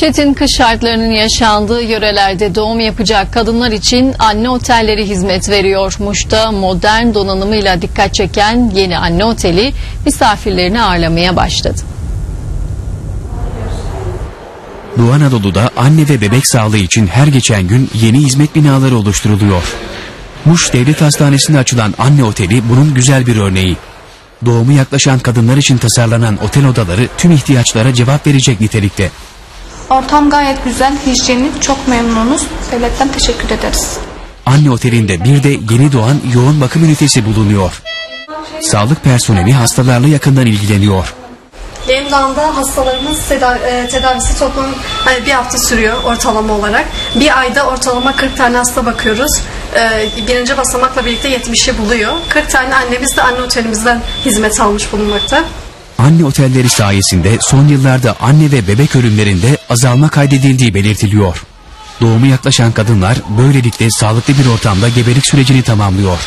Çetin kış şartlarının yaşandığı yörelerde doğum yapacak kadınlar için anne otelleri hizmet veriyor. Muş'ta modern donanımıyla dikkat çeken yeni anne oteli misafirlerini ağırlamaya başladı. Doğu Anadolu'da anne ve bebek sağlığı için her geçen gün yeni hizmet binaları oluşturuluyor. Muş Devlet Hastanesi'nde açılan anne oteli bunun güzel bir örneği. Doğumu yaklaşan kadınlar için tasarlanan otel odaları tüm ihtiyaçlara cevap verecek nitelikte. Ortam gayet güzel, hijyenik, çok memnunuz. Devletten teşekkür ederiz. Anne otelinde bir de yeni doğan yoğun bakım ünitesi bulunuyor. Sağlık personeli hastalarla yakından ilgileniyor. Yeni doğanda hastalarımız e, tedavisi toplam hani bir hafta sürüyor ortalama olarak. Bir ayda ortalama 40 tane hasta bakıyoruz. E, birinci basamakla birlikte 70'i buluyor. 40 tane annemiz de anne otelimizden hizmet almış bulunmakta. Anne otelleri sayesinde son yıllarda anne ve bebek ölümlerinde azalma kaydedildiği belirtiliyor. Doğumu yaklaşan kadınlar böylelikle sağlıklı bir ortamda gebelik sürecini tamamlıyor.